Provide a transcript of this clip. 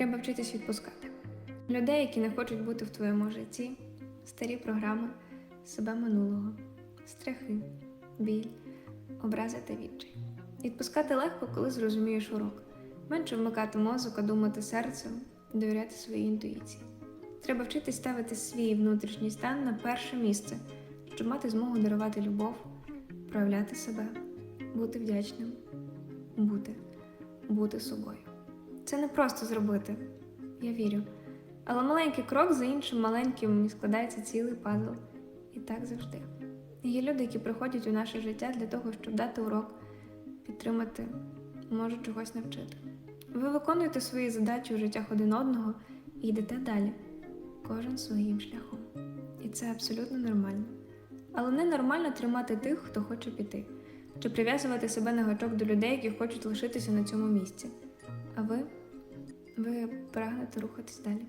Треба вчитись відпускати. Людей, які не хочуть бути в твоєму житті, старі програми, себе минулого, страхи, біль, образи та відчай. Відпускати легко, коли зрозумієш урок. Менше вмикати мозок, а думати серцем, довіряти своїй інтуїції. Треба вчитись ставити свій внутрішній стан на перше місце, щоб мати змогу дарувати любов, проявляти себе, бути вдячним, бути, бути собою. Це не просто зробити, я вірю. Але маленький крок за іншим маленьким і складається цілий пазл. І так завжди. Є люди, які приходять у наше життя для того, щоб дати урок, підтримати, може чогось навчити. Ви виконуєте свої задачі у життях один одного і йдете далі, кожен своїм шляхом. І це абсолютно нормально. Але ненормально тримати тих, хто хоче піти, чи прив'язувати себе на гачок до людей, які хочуть лишитися на цьому місці. А ви, ви прагнете рухатись далі.